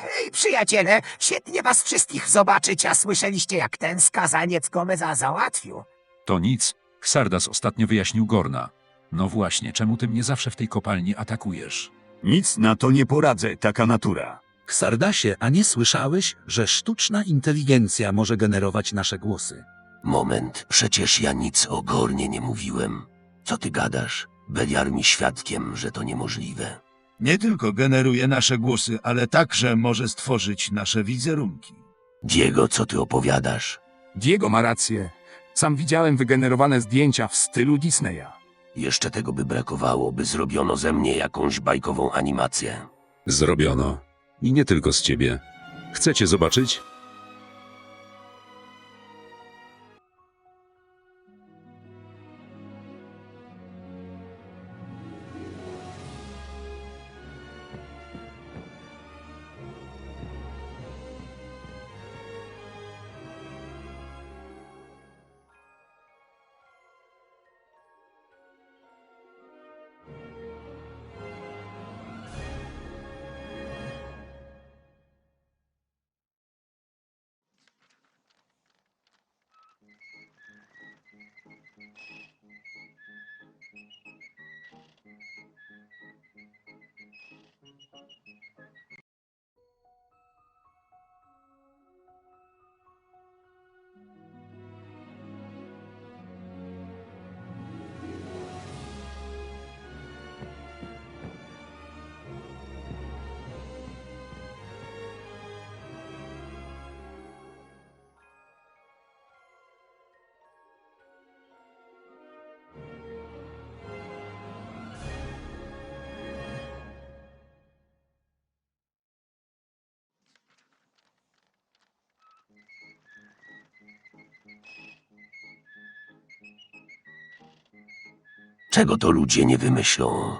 Hej, przyjaciele, świetnie was wszystkich zobaczyć, a słyszeliście jak ten skazaniec Gomeza załatwił? To nic. Xardas ostatnio wyjaśnił Gorna. No właśnie, czemu ty mnie zawsze w tej kopalni atakujesz? Nic na to nie poradzę, taka natura. Ksardasie, a nie słyszałeś, że sztuczna inteligencja może generować nasze głosy? Moment, przecież ja nic o Gornie nie mówiłem. Co ty gadasz? Beliar mi świadkiem, że to niemożliwe. Nie tylko generuje nasze głosy, ale także może stworzyć nasze wizerunki. Diego, co ty opowiadasz? Diego ma rację. Sam widziałem wygenerowane zdjęcia w stylu Disneya. Jeszcze tego by brakowało, by zrobiono ze mnie jakąś bajkową animację. Zrobiono. I nie tylko z ciebie. Chcecie zobaczyć? Czego to ludzie nie wymyślą?